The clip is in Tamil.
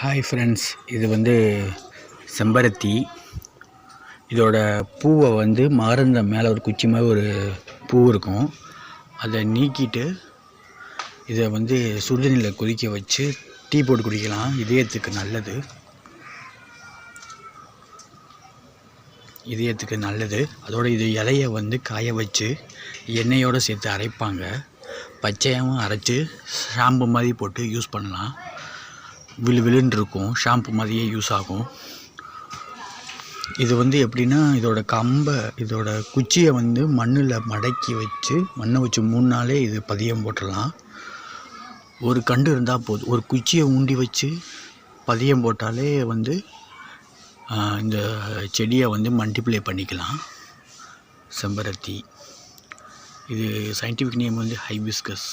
ஹாய் ஃப்ரெண்ட்ஸ் இது வந்து செம்பருத்தி. இதோட பூவை வந்து மறந்த மேலே ஒரு குச்சி மாதிரி ஒரு பூ இருக்கும். அதை நீக்கிட்டு இதை வந்து சுடுதண்ணியில் கொதிக்க வச்சு டீ போட்டு குடிக்கலாம். இதயத்துக்கு நல்லது. இதயத்துக்கு நல்லது. அதோட இது இலைய வந்து காய வச்சு எண்ணெயோடு சேர்த்து அரைப்பாங்க. பச்சையாகவும் அரைச்சி ஷாம்பு மாதிரி போட்டு யூஸ் பண்ணலாம். விழு விழுன்னு இருக்கும் ஷாம்பு மாதிரியே யூஸ் ஆகும். இது வந்து எப்படின்னா இதோட கம்பை இதோட குச்சியை வந்து மண்ணில் மடக்கி வச்சு மண்ணை வச்சு மூணு நாளே இது பதியம் போட்டுடலாம். ஒரு கண்டு இருந்தால் போதும். ஒரு குச்சியை ஊண்டி வச்சு பதியம் போட்டாலே வந்து இந்த செடியை வந்து மல்டிப்ளை பண்ணிக்கலாம். செம்பருத்தி. இது சயின்டிஃபிக் நேம் வந்து ஹைபிஸ்கஸ்